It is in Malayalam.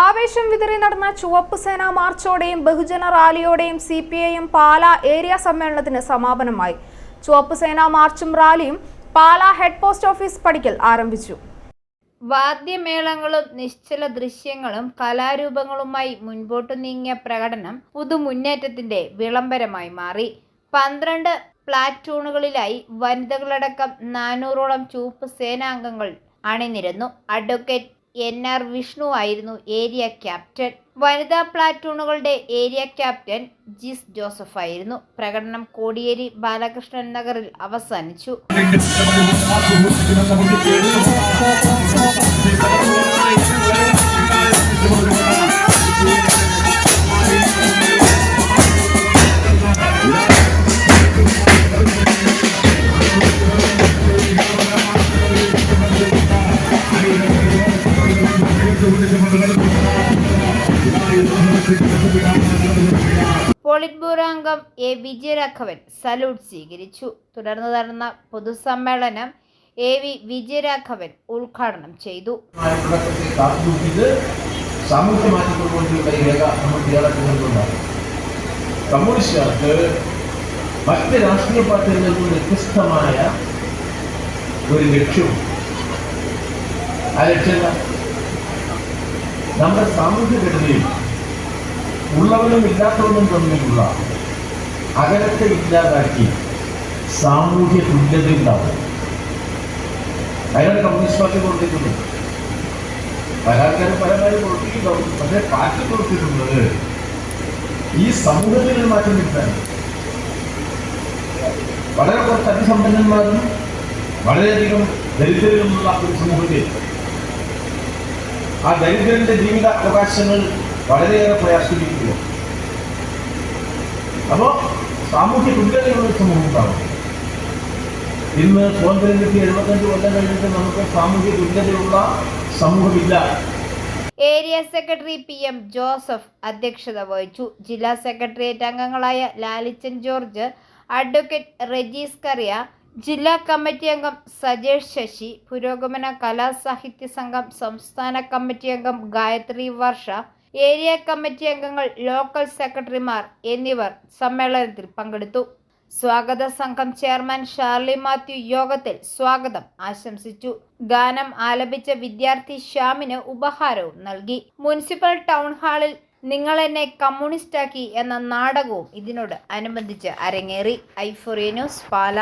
ആവേശം വിതറി നടന്ന ചുവപ്പ് സേനാ മാർച്ചോടെയും ബഹുജന റാലിയോടെയും C P I M Pala area സമ്മേളനത്തിന് സമാപനമായി. ചുവപ്പ് സേനാ മാർച്ചും റാലിയും പാല ഹെഡ് പോസ്റ്റ് ഓഫീസ് പടിക്കൽ ആരംഭിച്ചു. വാദ്യമേളങ്ങളും നിശ്ചല ദൃശ്യങ്ങളും കലാരൂപങ്ങളുമായി മുൻപോട്ട് നീങ്ങിയ പ്രകടനം പുതുമുന്നേറ്റത്തിന്റെ വിളംബരമായി മാറി. പന്ത്രണ്ട് പ്ലാറ്റൂണുകളിലായി വനിതകളടക്കം നാനൂറോളം ചുവപ്പ് സേനാംഗങ്ങൾ അണിനിരന്നു. അഡ്വക്കേറ്റ് എൻ ആർ വിഷ്ണു ആയിരുന്നു ഏരിയ ക്യാപ്റ്റൻ. വനിതാ പ്ലാറ്റൂണുകളുടെ ഏരിയ ക്യാപ്റ്റൻ ജിസ് ജോസഫ് ആയിരുന്നു. പ്രകടനം കോടിയേരി ബാലകൃഷ്ണൻ നഗറിൽ അവസാനിച്ചു. പോളിറ്റ് ബ്യൂറോ അംഗം എ. വിജയരാഘവൻ സല്യൂട്ട് സ്വീകരിച്ചു. തുടർന്ന് നടന്ന പൊതുസമ്മേളനം എ. വി. വിജയരാഘവൻ ഉദ്ഘാടനം ചെയ്തു. മറ്റ് രാഷ്ട്രീയ പാർട്ടികളിൽ നിന്ന് വ്യത്യസ്തമായ ഒരു ആ നമ്മുടെ സാമൂഹ്യ ഉള്ളവനും ഇല്ലാത്തവനും തമ്മിലുള്ള അകലത്തെ ഇല്ലാതാക്കി സാമൂഹ്യ തുല്യത ഉണ്ടാവും. അയാൾ കമ്മ്യൂണിസ്റ്റ് പാർട്ടി കൊടുത്തിട്ടുണ്ട് പല ആൾക്കാരും പരമായി പ്രവർത്തിക്കുന്നുണ്ടാവും പക്ഷേ പാർട്ടി പ്രവർത്തിക്കുന്നത് ഈ സമൂഹത്തിൽ മാറ്റം വരുത്താൻ വളരെ കുറച്ച് അതിസമ്പന്നന്മാരും വളരെയധികം ദരിദ്രരുമുള്ള ഒരു സമൂഹത്തിൽ ആ ദരിദ്രന്റെ ജീവിത അവകാശങ്ങൾ വളരെയേറെ പ്രയാസിപ്പിക്കുന്നു അപ്പോൾ സാമൂഹ്യ പിന്തുണയുള്ള ഒരു സമൂഹം ഉണ്ടാവും ഇന്ന് സ്വാതന്ത്ര്യം കിട്ടി എഴുപത്തഞ്ച് കൊല്ലം കഴിഞ്ഞിട്ട് നമുക്ക് സാമൂഹ്യ തുല്യതയുള്ള സമൂഹമില്ല. Area secretary P M Joseph അധ്യക്ഷത വഹിച്ചു. ജില്ലാ സെക്രട്ടേറിയറ്റ് അംഗങ്ങളായ ലാലിച്ചൻ ജോർജ് അഡ്വക്കേറ്റ് റെജീസ് കറിയ ജില്ലാ കമ്മിറ്റി അംഗം സജേഷ് ശശി പുരോഗമന കലാസാഹിത്യ സംഘം സംസ്ഥാന കമ്മിറ്റി അംഗം ഗായത്രി വർഷ ഏരിയ കമ്മിറ്റി അംഗങ്ങൾ ലോക്കൽ സെക്രട്ടറിമാർ എന്നിവർ സമ്മേളനത്തിൽ പങ്കെടുത്തു. സ്വാഗത സംഘം ചെയർമാൻ ഷാർലി മാത്യു യോഗത്തിൽ സ്വാഗതം ആശംസിച്ചു. ഗാനം ആലപിച്ച വിദ്യാർത്ഥി ശ്യാമിന് ഉപഹാരവും നൽകി. മുനിസിപ്പൽ ടൗൺ ഹാളിൽ നിങ്ങൾ എന്നെ കമ്മ്യൂണിസ്റ്റാക്കി എന്ന നാടകവും ഇതിനോട് അനുബന്ധിച്ച് അരങ്ങേറി. ഐഫോറിയ ന്യൂസ് പാല.